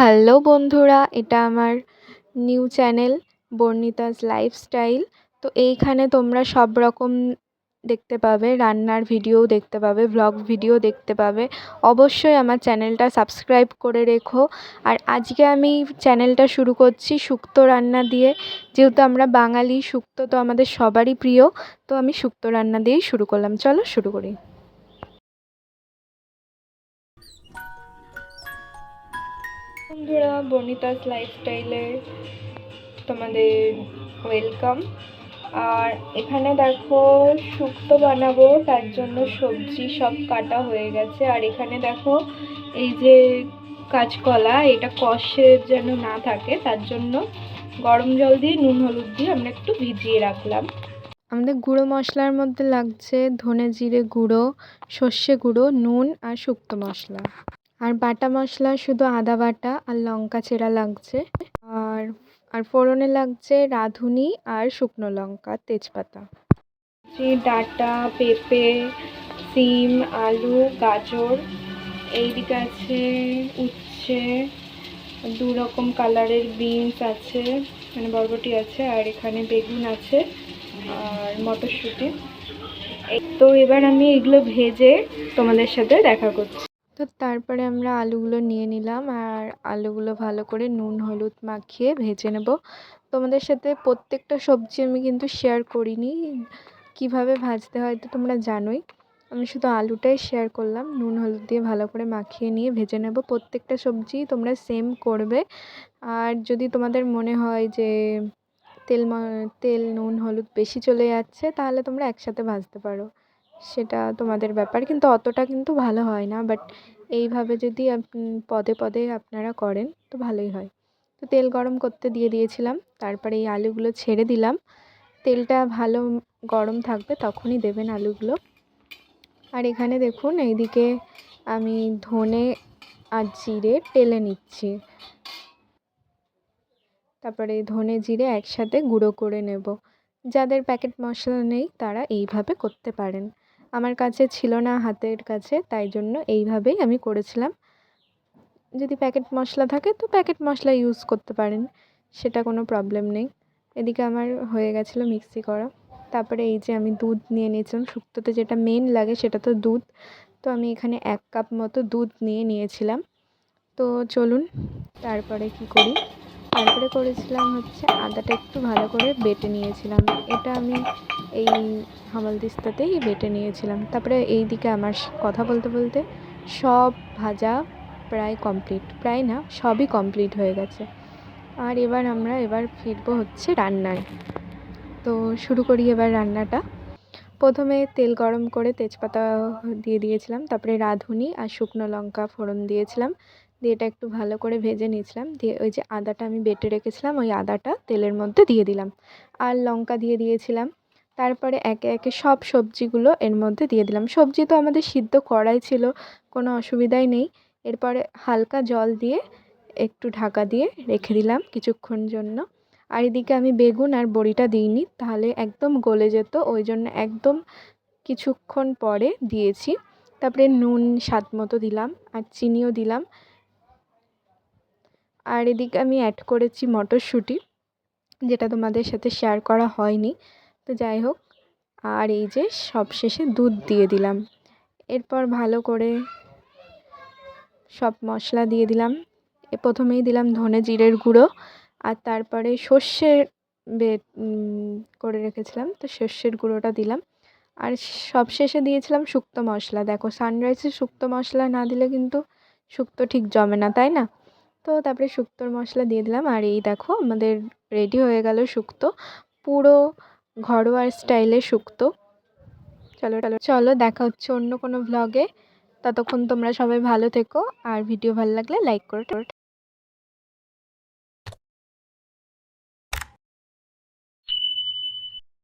Hello বন্ধুরা, এটা আমার নিউ চ্যানেল বর্ণিতাস লাইফস্টাইল। তো এইখানে তোমরা সব রকম দেখতে পাবে, রান্নার ভিডিও দেখতে পাবে ভ্লগ ভিডিও দেখতে পাবে। অবশ্যই আমার চ্যানেলটা সাবস্ক্রাইব করে রেখো। আর আজকে আমি চ্যানেলটা শুরু করছি শুক্তো রান্না দিয়ে। যেহেতু আমরা বাঙালি, শুক্তো তো আমাদের সবারই প্রিয়, তো আমি শুক্তো রান্না দিয়েই শুরু করলাম। চলো শুরু করি। বন্ধুরা, বনিতাস লাইফস্টাইলে তোমাদের ওয়েলকাম আর এখানে দেখো, শুক্তো বানাবো, তার জন্য সবজি সব কাটা হয়ে গেছে। আর এখানে দেখো, এই যে কাঁচকলা, এটা কষের যেন না থাকে, তার জন্য গরম জল দিয়ে, নুন হলুদ দিয়ে আমরা একটু ভিজিয়ে রাখলাম। আমাদের গুঁড়ো মশলার মধ্যে লাগছে ধনে জিরে গুঁড়ো, সর্ষে গুঁড়ো, নুন আর শুক্তো মশলা। আর বাটা মশলা শুধু আদা বাটা আর লঙ্কা চেরা লাগছে। আর আর ফোড়নে লাগছে রাঁধুনি আর শুকনো লঙ্কা, তেজপাতা। ডাঁটা, পেঁপে, সিম, আলু, গাজর, এইদিকে আছে উচ্ছে, দু রকম কালারের বিনস আছে মানে বরবটি আছে, আর এখানে বেগুন আছে আর মটরশুঁটি। তো এবার আমি এগুলো ভেজে তোমাদের সাথে দেখা করছি। তো তারপরে আমরা আলুগুলো নিয়ে নিলাম। আর আলুগুলো ভালো করে নুন, হলুদ মাখিয়ে ভেজে নেব। তোমাদের সাথে প্রত্যেকটা সবজি আমি কিন্তু শেয়ার করিনি। কীভাবে ভাজতে হয় তো তোমরা জানোই। আমি শুধু আলুটাই শেয়ার করলাম। নুন, হলুদ দিয়ে ভালো করে মাখিয়ে নিয়ে ভেজে নেব। প্রত্যেকটা সবজি তোমরা সেম করবে। আর যদি তোমাদের মনে হয় যে তেল তেল, নুন, হলুদ বেশি চলে যাচ্ছে, তাহলে তোমরা একসাথে ভাজতে পারো। সেটা তোমাদের ব্যাপার। কিন্তু অতটা কিন্তু ভালো হয় না। বাট এইভাবে যদি পদে পদে আপনারা করেন তো ভালোই হয়। তো তেল গরম করতে দিয়ে দিয়েছিলাম। তারপরে এই আলুগুলো ছেড়ে দিলাম। তেলটা ভালো গরম থাকবে তখনই দেবেন আলুগুলো। আর এখানে দেখুন, এইদিকে আমি ধনে আর জিরে টেলে নিচ্ছি। তারপরে ধনে জিরে একসাথে গুঁড়ো করে নেব। যাদের প্যাকেট মশলা নেই তারা এইভাবে করতে পারেন। আমার কাছে ছিল না হাতের কাছে, তাই জন্য এইভাবেই আমি করেছিলাম। যদি প্যাকেট মশলা থাকে তো প্যাকেট মশলা ইউজ করতে পারেন, সেটা কোনো প্রবলেম নেই। এদিকে আমার হয়ে গেছিল মিক্সি করা। তারপরে এই যে আমি দুধ নিয়ে নিয়েছিলাম, শুক্তোতে যেটা মেন লাগে সেটা তো দুধ। তো আমি এখানে এক কাপ মতো দুধ নিয়ে নিয়েছিলাম। তো চলুন, তারপরে কি করি? তারপরে করেছিলাম হচ্ছে আদাটা একটু ভালো করে বেটে নিয়েছিলাম। এটা আমি এই হামালদিস্তাতেই বেটে নিয়েছিলাম। তারপরে এই দিকে আমার কথা বলতে বলতে সব ভাজা প্রায় কমপ্লিট প্রায় না, সবই কমপ্লিট হয়ে গেছে। আর এবার আমরা এবার ফিরবো হচ্ছে রান্নায়। তো শুরু করি এবার রান্নাটা। প্রথমে তেল গরম করে তেজপাতা দিয়ে দিয়েছিলাম, তারপরে রাঁধুনি আর শুকনো লঙ্কা ফোড়ন দিয়েছিলাম। দিয়ে এটা একটু ভালো করে ভেজে নিয়েছিলাম। দিয়ে ওই যে আদাটা আমি বেটে রেখেছিলাম, ওই আদাটা তেলের মধ্যে দিয়ে দিলাম। আর লঙ্কা দিয়ে দিয়েছিলাম। তারপরে একে একে সব সবজিগুলো এর মধ্যে দিয়ে দিলাম। সবজি তো আমাদের সিদ্ধ করাই ছিল, কোনো অসুবিধাই নেই। এরপরে হালকা জল দিয়ে একটু ঢাকা দিয়ে রেখে দিলাম কিছুক্ষণ জন্য। আর এদিকে আমি বেগুন আর বড়িটা দিইনি, তাহলে একদম গলে যেত। ওই জন্য একদম কিছুক্ষণ পরে দিয়েছি। তারপরে নুন, স্বাদ মতো দিলাম। আর চিনিও দিলাম। আর এদিকে আমি অ্যাড করেছি মটরশুঁটি, যেটা তোমাদের সাথে শেয়ার করা হয়নি। তো যাই হোক, আর এই যে সবশেষে দুধ দিয়ে দিলাম। এরপর ভালো করে সব মশলা দিয়ে দিলাম। এ প্রথমেই দিলাম ধনে জিরের গুঁড়ো, আর তারপরে সর্ষে বে করে রেখেছিলাম। তো সর্ষের গুঁড়োটা দিলাম। আর সবশেষে দিয়েছিলাম শুক্তো মশলা। দেখো সানরাইসে শুক্তো মশলা না দিলে কিন্তু শুক্তো ঠিক জমে না, তাই না? তো তারপরে শুক্তোর মশলা দিয়ে দিলাম। আর এই দেখো, আমাদের রেডি হয়ে গেল শুক্তো। পুরো ঘরোয়া স্টাইলে শুক্তো। চলো চলো চলো, দেখা হচ্ছে অন্য কোনো ভ্লগে ততক্ষণ তোমরা সবাই ভালো থেকো। আর ভিডিও ভালো লাগলে লাইক করে।